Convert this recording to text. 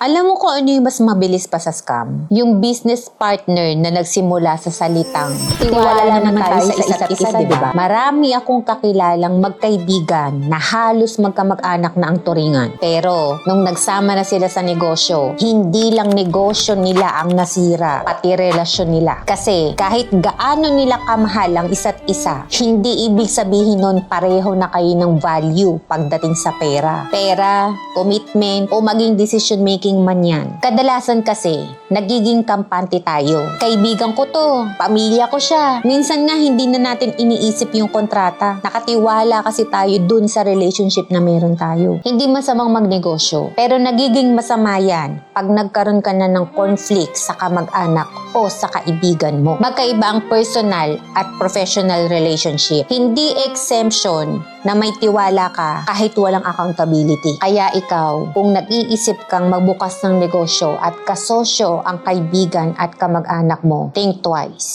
Alam mo kung ano yung mas mabilis pa sa scam? Yung business partner na nagsimula sa salitang tiwala naman tayo sa isa't isa, di ba? Marami akong kakilalang magkaibigan na halos magkamag-anak na ang turingan. Pero nung nagsama na sila sa negosyo, hindi lang negosyo nila ang nasira, pati relasyon nila. Kasi kahit gaano nila kamahal ang isa't isa, hindi ibig sabihin nun pareho na kayo ng value pagdating sa pera. Pera, commitment, o maging decision making man yan. Kadalasan kasi, nagiging kampante tayo. Kaibigan ko to, pamilya ko siya. Minsan nga hindi na natin iniisip yung kontrata. Nakatiwala kasi tayo dun sa relationship na meron tayo. Hindi masamang magnegosyo, pero nagiging masama yan pag nagkaroon ka na ng conflict sa kamag-anak o sa kaibigan mo. Magkaiba ang personal at professional relationship. Hindi exemption na may tiwala ka kahit walang accountability. Kaya ikaw, kung nag-iisip kang magbukas ng negosyo at kasosyo ang kaibigan at kamag-anak mo, think twice.